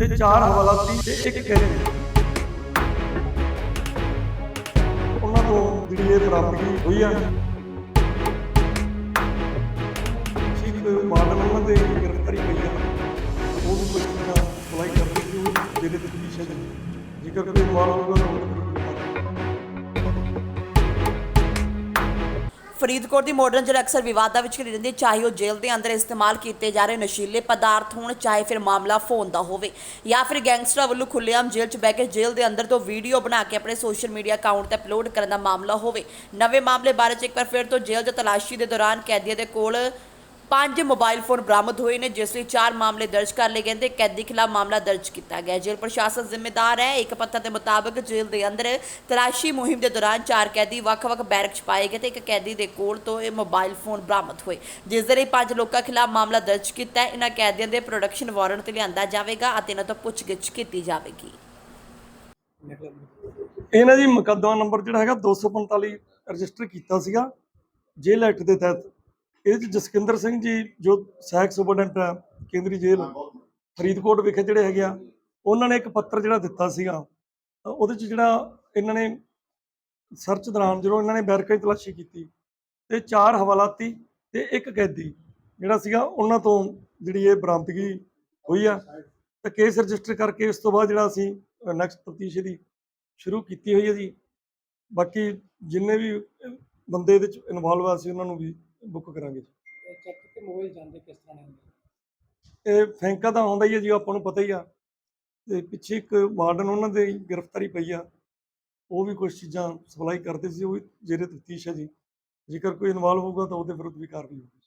ਤੇ ਚਾਰ ਹਵਾਲਾਤੀ ਤੇ ਇੱਕ ਕੈਦੀ ਉਹਨਾਂ ਤੋਂ ਜਿਹੜੀ ਇਹ ਬਰਾਮਦਗੀ ਹੋਈ ਆ। ਠੀਕ ਮਾਡਲ ਉਹਨਾਂ ਦੇ ਗ੍ਰਿਫਤਾਰੀ ਪਈ ਆ। ਉਹ ਵੀ ਕੁਝ ਨਾ ਸਪਲਾਈ ਕਰਦੇ ਸੀ ਉਹ ਤੇ ਪੁਲਿਸ ਹੈ। ਜੇਕਰ ਕੋਈ ਮਾਲ ਹੋਊਗਾ ਫਰੀਦਕੋਟ ਦੀ ਮਾਡਰਨ ਜਿਹੜਾ ਅਕਸਰ ਵਿਵਾਦਾਂ ਵਿੱਚ ਘਿਰੀ ਰਹਿੰਦੀ ਹੈ, ਚਾਹੇ ਉਹ ਜੇਲ੍ਹ ਦੇ ਅੰਦਰ ਇਸਤੇਮਾਲ ਕੀਤੇ ਜਾ ਰਹੇ ਨਸ਼ੀਲੇ ਪਦਾਰਥ ਹੋਣ ਚਾਹੇ ਫਿਰ ਮਾਮਲਾ ਫੋਨ ਦਾ ਹੋਵੇ ਜਾਂ ਫਿਰ ਗੈਂਗਸਟਰਾਂ ਵੱਲੋਂ ਖੁੱਲ੍ਹੇਆਮ ਜੇਲ੍ਹ 'ਚ ਬਹਿ ਕੇ ਜੇਲ੍ਹ ਦੇ ਅੰਦਰ ਤੋਂ ਵੀਡੀਓ ਬਣਾ ਕੇ ਆਪਣੇ ਸੋਸ਼ਲ ਮੀਡੀਆ ਅਕਾਊਂਟ ਤੇ ਅਪਲੋਡ ਕਰਨ ਦਾ ਮਾਮਲਾ ਹੋਵੇ। ਨਵੇਂ ਮਾਮਲੇ ਬਾਰੇ 'ਚ ਇੱਕ ਵਾਰ ਫਿਰ ਤੋਂ ਜੇਲ੍ਹ 'ਚ ਤਲਾਸ਼ੀ ਦੇ ਦੌਰਾਨ ਕੈਦੀਆਂ ਦੇ ਕੋਲ ਪੰਜ ਮੋਬਾਈਲ ਫੋਨ ਬਰਾਮਦ ਹੋਏ ਨੇ, ਜਿਸ ਵਿੱਚ ਚਾਰ ਮਾਮਲੇ ਦਰਜ ਕਰ ਲਏ ਗਏ ਨੇ। ਕੈਦੀ ਖਿਲਾਫ ਮਾਮਲਾ ਦਰਜ ਕੀਤਾ ਗਿਆ। ਜੇਲ੍ਹ ਪ੍ਰਸ਼ਾਸਨ ਜ਼ਿੰਮੇਦਾਰ ਹੈ। ਇੱਕ ਪੱਤਰ ਦੇ ਮੁਤਾਬਕ ਜੇਲ੍ਹ ਦੇ ਅੰਦਰ ਤਲਾਸ਼ੀ ਮੁਹਿੰਮ ਦੇ ਦੌਰਾਨ ਚਾਰ ਕੈਦੀ ਵੱਖ-ਵੱਖ ਬੈਰਕ 'ਚ ਪਾਏ ਗਏ ਤੇ ਇੱਕ ਕੈਦੀ ਦੇ ਕੋਲ ਤੋਂ ਇਹ ਮੋਬਾਈਲ ਫੋਨ ਬਰਾਮਦ ਹੋਏ। ਜਿਸ ਦੇ ਲਈ ਪੰਜ ਲੋਕਾਂ ਖਿਲਾਫ ਮਾਮਲਾ ਦਰਜ ਕੀਤਾ ਹੈ। ਇਹਨਾਂ ਕੈਦੀਆਂ ਦੇ ਪ੍ਰੋਡਕਸ਼ਨ ਵਾਰੰਟ ਤੇ ਲਿਆਂਦਾ ਜਾਵੇਗਾ ਅਤੇ ਇਹਨਾਂ ਤੋਂ ਪੁੱਛਗਿੱਛ ਕੀਤੀ ਜਾਵੇਗੀ। ਇਹਨਾਂ ਜੀ ਮੁਕੱਦਮਾ ਨੰਬਰ ਜਿਹੜਾ ਹੈਗਾ 245 ਰਜਿਸਟਰ ਕੀਤਾ ਸੀਗਾ ਜੇਲ੍ਹ ਐਕਟ ਦੇ ਤਹਿਤ। ਇਹਦੇ ਚ ਜਸਕਿੰਦਰ ਸਿੰਘ ਜੀ, ਜੋ ਸਹਾਇਕ ਸੁਪਰਡੈਂਟ ਹੈ, ਕੇਂਦਰੀ ਜੇਲ੍ਹ, ਫਰੀਦਕੋਟ ਵਿਖੇ ਜਿਹੜੇ ਹੈਗੇ ਆ, ਉਹਨਾਂ ਨੇ ਇੱਕ ਪੱਤਰ ਜਿਹੜਾ ਦਿੱਤਾ ਸੀਗਾ। ਉਹਦੇ ਚ ਜਿਹੜਾ ਇਹਨਾਂ ਨੇ ਸਰਚ ਦੌਰਾਨ ਜਦੋਂ ਇਹਨਾਂ ਨੇ ਬੈਰਕਾਂ ਦੀ ਤਲਾਸ਼ੀ ਕੀਤੀ, ਤੇ ਚਾਰ ਹਵਾਲਾਤੀ ਤੇ ਇੱਕ ਕੈਦੀ ਜਿਹੜਾ ਸੀਗਾ, ਉਹਨਾਂ ਤੋਂ ਜਿਹੜੀ ਇਹ ਬਰਾਮਦਗੀ ਹੋਈ ਆ। ਤੇ ਕੇਸ ਰਜਿਸਟਰ ਕਰਕੇ ਉਸ ਤੋਂ ਬਾਅਦ ਜਿਹੜਾ ਅਸੀਂ ਨੈਕਸਟ ਤਫਤੀਸ਼ ਦੀ ਸ਼ੁਰੂ ਕੀਤੀ ਹੋਈ ਹੈ ਜੀ। ਬਾਕੀ ਜਿੰਨੇ ਵੀ ਬੰਦੇ ਇਹਦੇ ਚ ਇਨਵੋਲਵ ਆ ਸੀ, ਉਹਨਾਂ ਨੂੰ ਵੀ ਬੁੱਕ ਕਰਾਂਗੇ ਜੀ। ਚੈੱਕ ਤੇ ਮੋਬਾਈਲ ਜਾਂਦੇ ਕਿਸ ਤਰ੍ਹਾਂ ਨੇ ਇਹ ਫੈਂਕਾ ਤਾਂ ਆਉਂਦਾ ਹੀ ਹੈ ਜੀ ਆਪਾਂ ਨੂੰ ਪਤਾ ਹੀ ਆ। ਤੇ ਪਿੱਛੇ ਇੱਕ ਵਾਰਡਨ ਉਹਨਾਂ ਦੇ ਗ੍ਰਿਫਤਾਰੀ ਪਈ ਆ। ਉਹ ਵੀ ਕੁਝ ਚੀਜ਼ਾਂ ਸਪਲਾਈ ਕਰਦੇ ਸੀ ਉਹ ਵੀ ਜਿਹੜੇ ਤਫਤੀਸ਼ ਹੈ ਜੀ। ਜੇਕਰ ਕੋਈ ਇਨਵੋਲਵ ਹੋਊਗਾ ਤਾਂ ਉਹਦੇ ਵਿਰੁੱਧ ਵੀ ਕਾਰਵਾਈ ਹੋਊਗੀ।